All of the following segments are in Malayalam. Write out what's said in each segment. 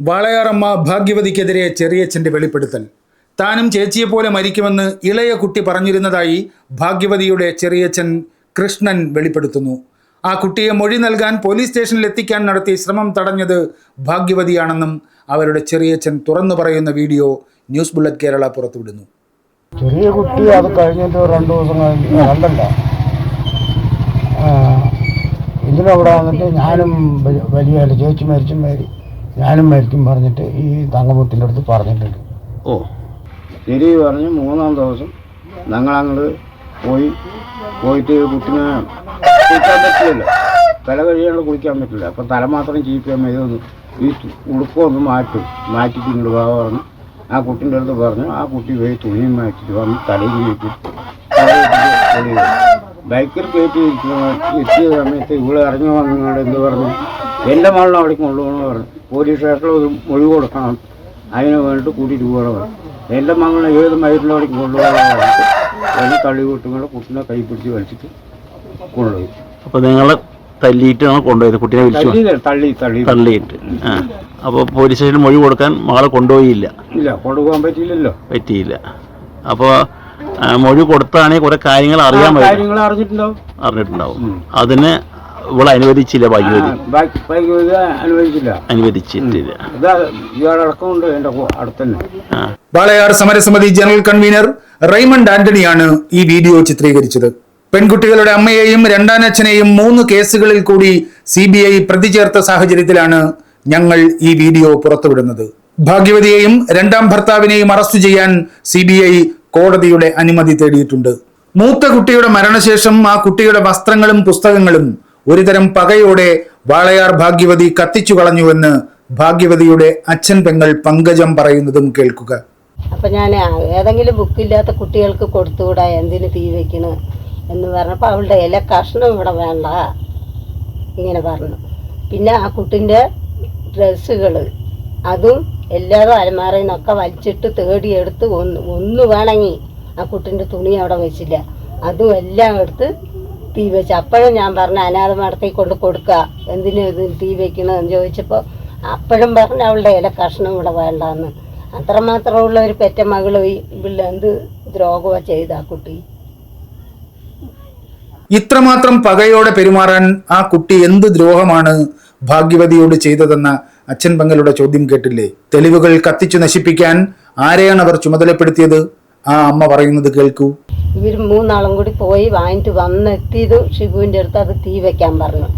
വാളയാറമ്മ ഭാഗ്യവതിക്കെതിരെ ചെറിയച്ഛന്റെ വെളിപ്പെടുത്തൽ. താനും ചേച്ചിയെപ്പോലെ മരിക്കുമെന്ന് ഇളയ കുട്ടി പറഞ്ഞിരുന്നതായി ഭാഗ്യവതിയുടെ ചെറിയച്ഛൻ കൃഷ്ണൻ വെളിപ്പെടുത്തുന്നു. ആ കുട്ടിയെ മൊഴി നൽകാൻ പോലീസ് സ്റ്റേഷനിൽ എത്തിക്കാൻ നടത്തിയ ശ്രമം തടഞ്ഞത് ഭാഗ്യവതിയാണെന്നും അവരുടെ ചെറിയച്ഛൻ തുറന്നു പറയുന്ന വീഡിയോ ന്യൂസ് ബുള്ളറ്റ് കേരള പുറത്തുവിടുന്നു. ചെറിയ കുട്ടി അത് കഴിഞ്ഞിട്ട് രണ്ടു ദിവസം ആ, ഇതിനവിടെ വന്നിട്ട് ഞാനും വലിയ ചേച്ചി മരിച്ചും മരി ഞാനും മരിക്കും പറഞ്ഞിട്ട് ഈ തങ്കമുത്തിന്റെ അടുത്ത് പറഞ്ഞിട്ടുണ്ട്. ഓ. ശരി പറഞ്ഞ്. മൂന്നാം ദിവസം ഞങ്ങളങ്ങോട്ട് പോയി. പോയിട്ട് കുട്ടിനെ കുളിക്കാൻ പറ്റില്ല തല കഴിയാണ്ട് കുളിക്കാൻ പറ്റില്ല. അപ്പം തല മാത്രം ചീപ്പിയാൽ മതി. ഈ ഉടുപ്പൊന്ന് മാറ്റും. മാറ്റിട്ട് ഇങ്ങോട്ട് വാ പറഞ്ഞു. ആ കുട്ടിന്റെ അടുത്ത് പറഞ്ഞു. ആ കുട്ടി പോയി തുണിയും മാറ്റിട്ട് വന്ന് തലയിൽ കയറ്റി ബൈക്കിൽ കയറ്റി എത്തിയ സമയത്ത് ഇവിടെ ഇറങ്ങി വന്നു എന്ത് പറഞ്ഞു? എന്റെ മകളിനെ അവിടെ കൊണ്ടുപോകണം പറഞ്ഞു. പോലീസ് സ്റ്റേഷനിൽ ഒരു മൊഴി കൊടുക്കണം. അതിന് വേണ്ടിയിട്ട് കൂട്ടിയിട്ട് പോകണം എന്റെ മകളെ ഏത് മൈറ്റിലവിടേക്ക് കൊണ്ടുപോകണം അതിന് തള്ളി കൂട്ടുകൊണ്ട് കുട്ടിനെ കൈ പിടിച്ച് വലിച്ചിട്ട് കൊണ്ടുപോയി. അപ്പോൾ നിങ്ങൾ തല്ലിയിട്ടാണ് കൊണ്ടുപോയത്? കുട്ടിനെ വിളിച്ചു തള്ളി തള്ളി തള്ളി. തള്ളിയിട്ട്. അപ്പോൾ പോലീസ് സ്റ്റേഷനിൽ മൊഴി കൊടുക്കാൻ മകളെ കൊണ്ടുപോയില്ല? ഇല്ല കൊണ്ടുപോകാൻ പറ്റിയില്ലല്ലോ. പറ്റിയില്ല. അപ്പോൾ മൊഴി കൊടുത്താണെങ്കിൽ കുറെ കാര്യങ്ങൾ അറിയാൻ കാര്യങ്ങൾ അറിഞ്ഞിട്ടുണ്ടാവും. അറിഞ്ഞിട്ടുണ്ടാവും. അതിന് ഇവിടെ അനുവദിച്ചില്ല ബൈക്ക് അനുവദിച്ചില്ല. അനുവദിച്ചിട്ടില്ല. ഇതാ ഇയാളടക്കമുണ്ട് എന്റെ അടുത്തന്നെ. ആ. വാളയാർ സമരസമിതി ജനറൽ കൺവീനർ റെയ്മണ്ട് ആന്റണിയാണ് ഈ വീഡിയോ ചിത്രീകരിച്ചത്. പെൺകുട്ടികളുടെ അമ്മയെയും രണ്ടാനച്ഛനെയും മൂന്ന് കേസുകളിൽ കൂടി സി ബി ഐ പ്രതി ചേർത്ത സാഹചര്യത്തിലാണ് ഞങ്ങൾ ഈ വീഡിയോ പുറത്തുവിടുന്നത്. ഭാഗ്യവതിയെയും രണ്ടാം ഭർത്താവിനെയും അറസ്റ്റ് ചെയ്യാൻ സി ബി ഐ കോടതിയുടെ അനുമതി തേടിയിട്ടുണ്ട്. മൂത്ത കുട്ടിയുടെ മരണശേഷം ആ കുട്ടിയുടെ വസ്ത്രങ്ങളും പുസ്തകങ്ങളും ഒരുതരം പകയോടെ വാളയാർ ഭാഗ്യവതി കത്തിച്ചു കളഞ്ഞുവെന്ന് ഭാഗ്യവതിയുടെ അച്ഛൻ പെങ്ങൾ പങ്കജം പറയുന്നതും കേൾക്കുക. അപ്പൊ ഞാൻ ഏതെങ്കിലും ബുക്കില്ലാത്ത കുട്ടികൾക്ക് കൊടുത്തുകൂടാ എന്തിന് തീ വെക്കണ് എന്ന് പറഞ്ഞപ്പോൾ അവളുടെ ഇല കഷ്ണം ഇവിടെ വേണ്ട ഇങ്ങനെ പറഞ്ഞു. പിന്നെ ആ കുട്ടിന്റെ ഡ്രസ്സുകൾ അതും എല്ലാതും അലമാറയിൽ നിന്നൊക്കെ വലിച്ചിട്ട് തേടിയെടുത്ത് ഒന്ന് ഒന്ന് വേണമെങ്കിൽ ആ കുട്ടിന്റെ തുണി അവിടെ വെച്ചില്ല. അതും എല്ലാം എടുത്ത് തീ വെച്ച്. അപ്പോഴും ഞാൻ പറഞ്ഞു അനാഥ മഠത്തിൽ കൊണ്ട് കൊടുക്കുക എന്തിനു ഇത് തീ വെക്കണമെന്ന് ചോദിച്ചപ്പോൾ അപ്പോഴും പറഞ്ഞു അവളുടെ ഇല കഷ്ണം ഇവിടെ വേണ്ടാന്ന്. അത്രമാത്രമുള്ള ഒരു പെറ്റ മകൾ ഇവിടെ എന്ത് ദ്രോഹമാണ് ചെയ്ത ആ കുട്ടി. ഇത്രമാത്രം പകയോടെ പെരുമാറാൻ ആ കുട്ടി എന്ത് ദ്രോഹമാണ് ഭാഗ്യവതിയോട് ചെയ്തതെന്ന അച്ഛൻ പങ്കലുടെ ചോദ്യം കേട്ടില്ലേ? തെളിവുകൾ കത്തിച്ചു നശിപ്പിക്കാൻ ആരെയാണ് അവർ ചുമതലപ്പെടുത്തിയത്? ആ അമ്മ പറയുന്നത് കേൾക്കൂ. ഇവർ മൂന്നാളും കൂടി പോയി വാങ്ങിട്ട് വന്നെത്തിയതും ഷിബുവിന്റെ അടുത്ത് അത് തീ വെക്കാൻ പറഞ്ഞു.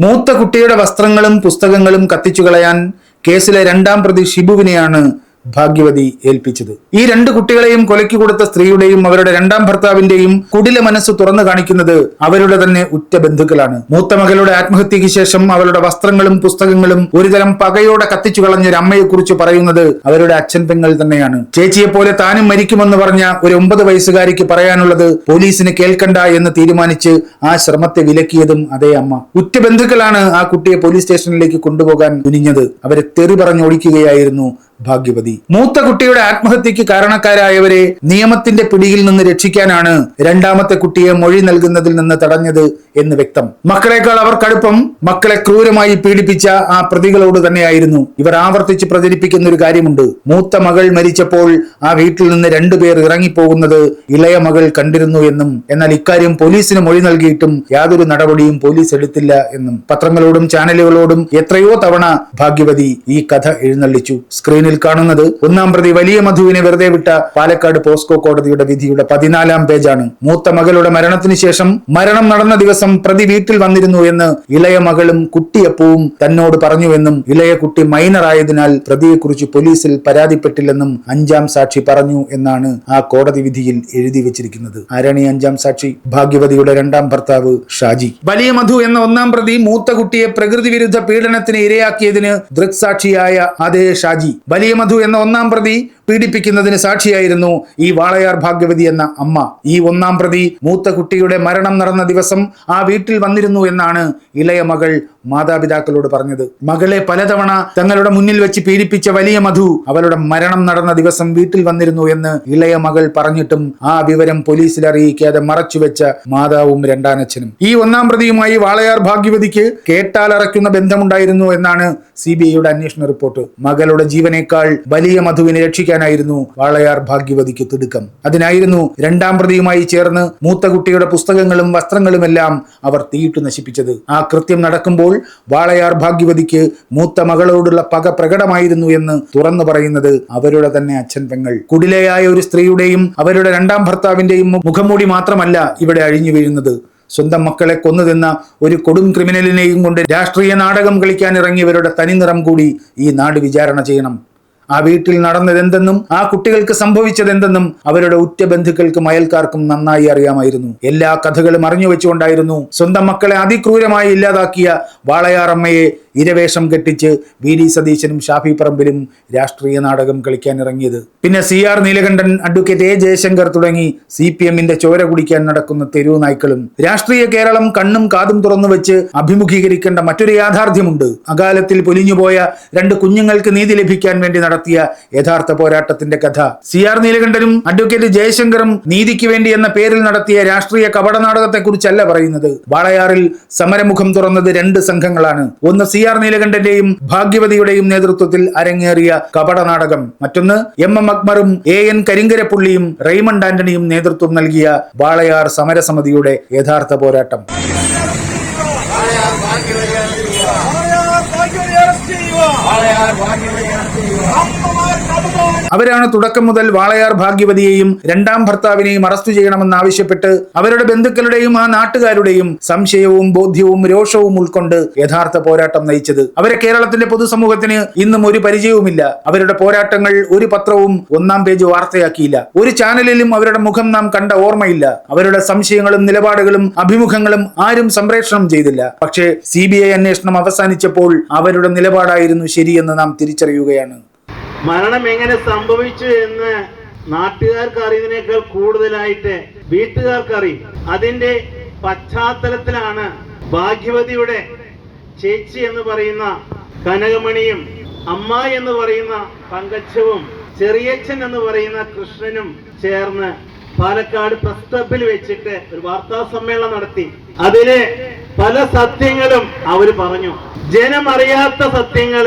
മൂത്ത കുട്ടിയുടെ വസ്ത്രങ്ങളും പുസ്തകങ്ങളും കത്തിച്ചു കളയാൻ കേസിലെ രണ്ടാം പ്രതി ഷിബുവിനെയാണ് ഭാഗ്യവതി ഏൽപ്പിച്ചത്. ഈ രണ്ട് കുട്ടികളെയും കൊലയ്ക്ക് കൊടുത്ത സ്ത്രീയുടെയും അവരുടെ രണ്ടാം ഭർത്താവിന്റെയും കുടില മനസ്സ് തുറന്നു കാണിക്കുന്നത് അവരുടെ തന്നെ ഉറ്റ ബന്ധുക്കളാണ്. മൂത്ത മകളുടെ ആത്മഹത്യക്ക് ശേഷം അവരുടെ വസ്ത്രങ്ങളും പുസ്തകങ്ങളും ഒരുതരം പകയോടെ കത്തിച്ചു കളഞ്ഞ ഒരു അമ്മയെക്കുറിച്ച് പറയുന്നത് അവരുടെ അച്ഛൻ പെങ്ങൾ തന്നെയാണ്. ചേച്ചിയെ പോലെ താനും മരിക്കുമെന്ന് പറഞ്ഞ ഒരു ഒമ്പത് വയസ്സുകാരിക്ക് പറയാനുള്ളത് പോലീസിന് കേൾക്കണ്ട എന്ന് തീരുമാനിച്ച് ആ ശ്രമത്തെ വിലക്കിയതും അതേ അമ്മ. ഉറ്റ ബന്ധുക്കളാണ് ആ കുട്ടിയെ പോലീസ് സ്റ്റേഷനിലേക്ക് കൊണ്ടുപോകാൻ തുനിഞ്ഞത് അവരെ തെറി പറഞ്ഞോടിക്കുകയായിരുന്നു ഭാഗ്യവതി. മൂത്ത കുട്ടിയുടെ ആത്മഹത്യക്ക് കാരണക്കാരായവരെ നിയമത്തിന്റെ പിടിയിൽ നിന്ന് രക്ഷിക്കാനാണ് രണ്ടാമത്തെ കുട്ടിയെ മൊഴി നൽകുന്നതിൽ നിന്ന് തടഞ്ഞത് എന്ന് വ്യക്തം. മക്കളെക്കാൾ അവർക്കടുപ്പം മക്കളെ ക്രൂരമായി പീഡിപ്പിച്ച ആ പ്രതികളോട് തന്നെയായിരുന്നു ഇവർ ആവർത്തിച്ച് പ്രചരിപ്പിക്കുന്ന ഒരു കാര്യമുണ്ട്. മൂത്ത മകൾ മരിച്ചപ്പോൾ ആ വീട്ടിൽ നിന്ന് രണ്ടുപേർ ഇറങ്ങിപ്പോകുന്നത് ഇളയ മകൾ കണ്ടിരുന്നു എന്നും എന്നാൽ ഇക്കാര്യം പോലീസിന് മൊഴി നൽകിയിട്ടും യാതൊരു നടപടിയും പോലീസ് എടുത്തില്ല എന്നും. പത്രങ്ങളോടും ചാനലുകളോടും എത്രയോ തവണ ഭാഗ്യവതി ഈ കഥ എഴുന്നള്ളിച്ചു. സ്ക്രീനിൽ കാണുന്നത് ഒന്നാം പ്രതി വലിയ മധുവിനെ വെറുതെ വിട്ട പാലക്കാട് പോസ്കോ കോടതിയുടെ വിധിയുടെ പതിനാലാം പേജാണ്. മൂത്ത മകളുടെ മരണത്തിന് ശേഷം മരണം നടന്ന ദിവസം പ്രതി വീട്ടിൽ വന്നിരുന്നു എന്ന് ഇളയ മകളും കുട്ടിയപ്പവും തന്നോട് പറഞ്ഞുവെന്നും ഇളയ കുട്ടി മൈനർ ആയതിനാൽ പ്രതിയെക്കുറിച്ച് പോലീസിൽ പരാതിപ്പെട്ടില്ലെന്നും അഞ്ചാം സാക്ഷി പറഞ്ഞു എന്നാണ് ആ കോടതി വിധിയിൽ എഴുതി വെച്ചിരിക്കുന്നത്. ആരാണ് അഞ്ചാം സാക്ഷി? ഭാഗ്യവതിയുടെ രണ്ടാം ഭർത്താവ് ഷാജി. വലിയ മധു എന്ന ഒന്നാം പ്രതി മൂത്ത കുട്ടിയെ പ്രകൃതി വിരുദ്ധ പീഡനത്തിന് ഇരയാക്കിയതിന് ദൃക്സാക്ഷിയായ അതേ ഷാജി. വലിയ മധു എന്ന ഒന്നാം പ്രതി പീഡിപ്പിക്കുന്നതിന് സാക്ഷിയായിരുന്നു ഈ വാളയാർ ഭാഗ്യവതി എന്ന അമ്മ. ഈ ഒന്നാം പ്രതി മൂത്ത കുട്ടിയുടെ മരണം നടന്ന ദിവസം ആ വീട്ടിൽ വന്നിരുന്നു എന്നാണ് ഇളയ മകൾ മാതാപിതാക്കളോട് പറഞ്ഞത്. മകളെ പലതവണ തങ്ങളുടെ മുന്നിൽ വെച്ച് പീഡിപ്പിച്ച വലിയ മധു അവളുടെ മരണം നടന്ന ദിവസം വീട്ടിൽ വന്നിരുന്നു എന്ന് ഇളയ മകൾ പറഞ്ഞിട്ടും ആ വിവരം പോലീസിൽ അറിയിക്കാതെ മറച്ചുവെച്ച മാതാവും രണ്ടാനച്ഛനും. ഈ ഒന്നാം പ്രതിയുമായി വാളയാർ ഭാഗ്യവതിക്ക് കേട്ടാലറയ്ക്കുന്ന ബന്ധമുണ്ടായിരുന്നു എന്നാണ് സി ബി ഐയുടെ അന്വേഷണ റിപ്പോർട്ട്. മകളുടെ ജീവനേക്കാൾ വലിയ മധുവിനെ രക്ഷിക്കാനായിരുന്നു വാളയാർ ഭാഗ്യവതിക്ക് തിടുക്കം. അതിനായിരുന്നു രണ്ടാം പ്രതിയുമായി ചേർന്ന് മൂത്ത കുട്ടിയുടെ പുസ്തകങ്ങളും വസ്ത്രങ്ങളുമെല്ലാം അവർ തീയിട്ട് നശിപ്പിച്ചത്. ആ കൃത്യം നടക്കുമ്പോൾ വാളയാർ ഭാഗ്യവതിക്ക് മൂത്ത മകളോടുള്ള പക പ്രകടമായിരുന്നു എന്ന് തുറന്നു പറയുന്നത് അവരുടെ തന്നെ അച്ഛൻ പെങ്ങൾ. കുടിലയായ ഒരു സ്ത്രീയുടെയും അവരുടെ രണ്ടാം ഭർത്താവിന്റെയും മുഖംമൂടി മാത്രമല്ല ഇവിടെ അഴിഞ്ഞു വീഴുന്നത്. സ്വന്തം മക്കളെ കൊന്നുതിന്ന ഒരു കൊടും ക്രിമിനലിനെയും കൊണ്ട് രാഷ്ട്രീയ നാടകം കളിക്കാൻ ഇറങ്ങിയവരുടെ തനിനിറം കൂടി ഈ നാട് വിചാരണ ചെയ്യണം. ആ വീട്ടിൽ നടന്നതെന്തെന്നും ആ കുട്ടികൾക്ക് സംഭവിച്ചതെന്തെന്നും അവരുടെ ഉറ്റ ബന്ധുക്കൾക്കും അയൽക്കാർക്കും നന്നായി അറിയാമായിരുന്നു. എല്ലാ കഥകളും അറിഞ്ഞു വെച്ചുകൊണ്ടായിരുന്നു സ്വന്തം മക്കളെ അതിക്രൂരമായി ഇല്ലാതാക്കിയ വാളയാറമ്മയെ ഇരവേഷം കെട്ടിച്ച് വി ഡി സതീശനും ഷാഫി പറമ്പിലും രാഷ്ട്രീയ നാടകം കളിക്കാൻ ഇറങ്ങിയത്. പിന്നെ C R Neelakandan advocate A Jayasankar തുടങ്ങി സി പി എമ്മിന്റെ ചോര കുടിക്കാൻ നടക്കുന്ന തെരുവ് നായ്ക്കളും. രാഷ്ട്രീയ കേരളം കണ്ണും കാതും തുറന്നു വെച്ച് അഭിമുഖീകരിക്കേണ്ട മറ്റൊരു യാഥാർത്ഥ്യമുണ്ട്. അകാലത്തിൽ പൊലിഞ്ഞുപോയ രണ്ട് കുഞ്ഞുങ്ങൾക്ക് നീതി ലഭിക്കാൻ വേണ്ടി നടത്തിയ യഥാർത്ഥ പോരാട്ടത്തിന്റെ കഥ. സി ആർ നീലകണ്ഠനും അഡ്വക്കേറ്റ് ജയശങ്കറും നീതിക്ക് വേണ്ടി എന്ന പേരിൽ നടത്തിയ രാഷ്ട്രീയ കപട നാടകത്തെക്കുറിച്ചല്ല പറയുന്നത്. വാളയാറിൽ സമരമുഖം തുറന്നത് രണ്ട് സംഘങ്ങളാണ്. ഒന്ന് സി ആർ നീലകണ്ഠന്റെയും ഭാഗ്യവതിയുടെയും നേതൃത്വത്തിൽ അരങ്ങേറിയ കപട നാടകം മറ്റൊന്ന് എം എം അക്ബറും എ എൻ കരിങ്കരപ്പുള്ളിയും റെയ്മണ്ട് ആന്റണിയും നേതൃത്വം നൽകിയ വാളയാർ സമരസമിതിയുടെ യഥാർത്ഥ പോരാട്ടം. ചെയ്യുക ആളെ ആർ ഭാഗ്യവഴിയാണ് ചെയ്യുക അവരാണ് തുടക്കം മുതൽ വാളയാർ ഭാഗ്യവതിയെയും രണ്ടാം ഭർത്താവിനെയും അറസ്റ്റ് ചെയ്യണമെന്നാവശ്യപ്പെട്ട് അവരുടെ ബന്ധുക്കളുടെയും ആ നാട്ടുകാരുടെയും സംശയവും ബോധ്യവും രോഷവും ഉൾക്കൊണ്ട് യഥാർത്ഥ പോരാട്ടം നയിച്ചത്. അവരെ കേരളത്തിന്റെ പൊതുസമൂഹത്തിന് ഇന്നും ഒരു പരിചയവുമില്ല. അവരുടെ പോരാട്ടങ്ങൾ ഒരു പത്രവും ഒന്നാം പേജ് വാർത്തയാക്കിയില്ല. ഒരു ചാനലിലും അവരുടെ മുഖം നാം കണ്ട ഓർമ്മയില്ല. അവരുടെ സംശയങ്ങളും നിലപാടുകളും അഭിമുഖങ്ങളും ആരും സംപ്രേഷണം ചെയ്തില്ല. പക്ഷേ സി അന്വേഷണം അവസാനിച്ചപ്പോൾ അവരുടെ നിലപാടായിരുന്നു ശരിയെന്ന് നാം തിരിച്ചറിയുകയാണ്. മരണം എങ്ങനെ സംഭവിച്ചു എന്ന് നാട്ടുകാർക്ക് അറിയുന്നതിനേക്കാൾ കൂടുതലായിട്ട് വീട്ടുകാർക്ക് അറിയും അതിന്റെ പശ്ചാത്തലത്തിലാണ് ഭാഗ്യവതിയുടെ ചേച്ചി എന്ന് പറയുന്ന കനകമണിയും അമ്മ എന്ന് പറയുന്ന പങ്കച്ചവും ചെറിയച്ഛൻ എന്ന് പറയുന്ന കൃഷ്ണനും ചേർന്ന് പാലക്കാട് പ്രസ് ക്ലബിൽ വെച്ചിട്ട് ഒരു വാർത്താ സമ്മേളനം നടത്തി. അതിൽ പല സത്യങ്ങളും അവർ പറഞ്ഞു. ജനമറിയാത്ത സത്യങ്ങൾ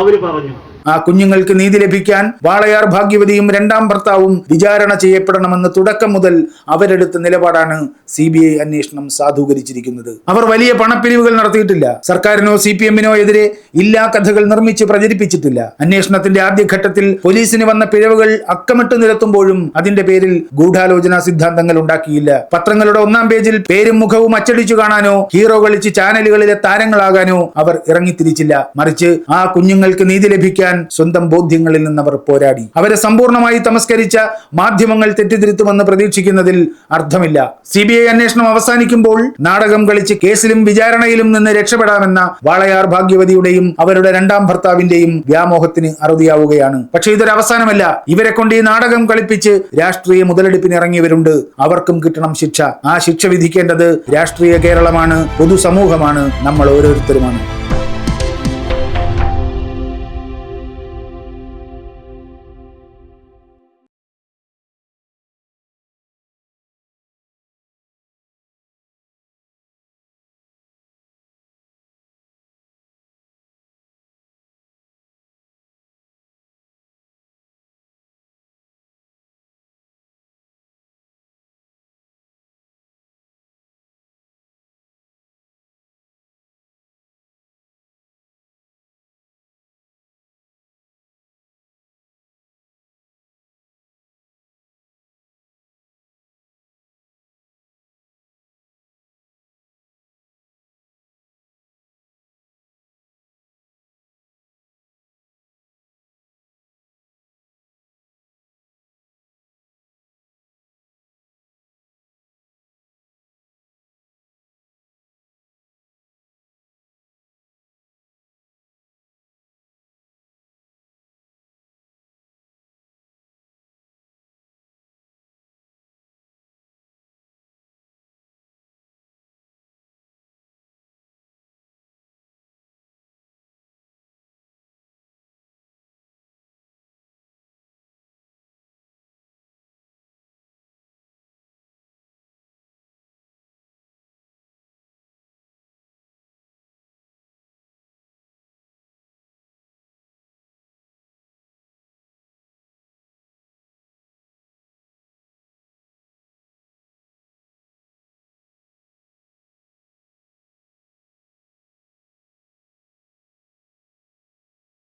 അവർ പറഞ്ഞു. ആ കുഞ്ഞുങ്ങൾക്ക് നീതി ലഭിക്കാൻ വാളയാർ ഭാഗ്യവതിയും രണ്ടാം ഭർത്താവും വിചാരണ ചെയ്യപ്പെടണമെന്ന് തുടക്കം മുതൽ അവരെടുത്ത നിലപാടാണ് സി ബി ഐ അന്വേഷണം സാധൂകരിച്ചിരിക്കുന്നത്. അവർ വലിയ പണപ്പിരിവുകൾ നടത്തിയിട്ടില്ല. സർക്കാരിനോ സി പി എമ്മിനോ എതിരെ ഇല്ലാ കഥകൾ നിർമ്മിച്ച് പ്രചരിപ്പിച്ചിട്ടില്ല. അന്വേഷണത്തിന്റെ ആദ്യഘട്ടത്തിൽ പോലീസിന് വന്ന പിഴവുകൾ അക്കമിട്ട് നിരത്തുമ്പോഴും അതിന്റെ പേരിൽ ഗൂഢാലോചന സിദ്ധാന്തങ്ങൾ ഉണ്ടാക്കിയില്ല. പത്രങ്ങളുടെ ഒന്നാം പേജിൽ പേരും മുഖവും അച്ചടിച്ചു കാണാനോ ഹീറോ കളിച്ച് ചാനലുകളിലെ താരങ്ങളാകാനോ അവർ ഇറങ്ങിത്തിരിച്ചില്ല. മറിച്ച് ആ കുഞ്ഞുങ്ങൾക്ക് നീതി ലഭിക്കാൻ സ്വന്തം ബോധ്യങ്ങളിൽ നിന്ന് അവർ പോരാടി. അവരെ സമ്പൂർണമായി തമസ്കരിച്ച മാധ്യമങ്ങൾ തെറ്റിദ്ധരുത്തുമെന്ന് പ്രതീക്ഷിക്കുന്നതിൽ അർത്ഥമില്ല. സി ബി ഐ അന്വേഷണം അവസാനിക്കുമ്പോൾ നാടകം കളിച്ച് കേസിലും വിചാരണയിലും നിന്ന് രക്ഷപ്പെടാമെന്ന വാളയാർ ഭാഗ്യവതിയുടെയും അവരുടെ രണ്ടാം ഭർത്താവിന്റെയും വ്യാമോഹത്തിന് അറുതിയാവുകയാണ്. പക്ഷേ ഇതൊരു അവസാനമല്ല. ഇവരെ കൊണ്ട് ഈ നാടകം കളിപ്പിച്ച് രാഷ്ട്രീയ മുതലെടുപ്പിന് ഇറങ്ങിയവരുണ്ട് അവർക്കും കിട്ടണം ശിക്ഷ. ആ ശിക്ഷ വിധിക്കേണ്ടത് രാഷ്ട്രീയ കേരളമാണ് പൊതുസമൂഹമാണ്. നമ്മൾ ഓരോരുത്തരുമാണ്.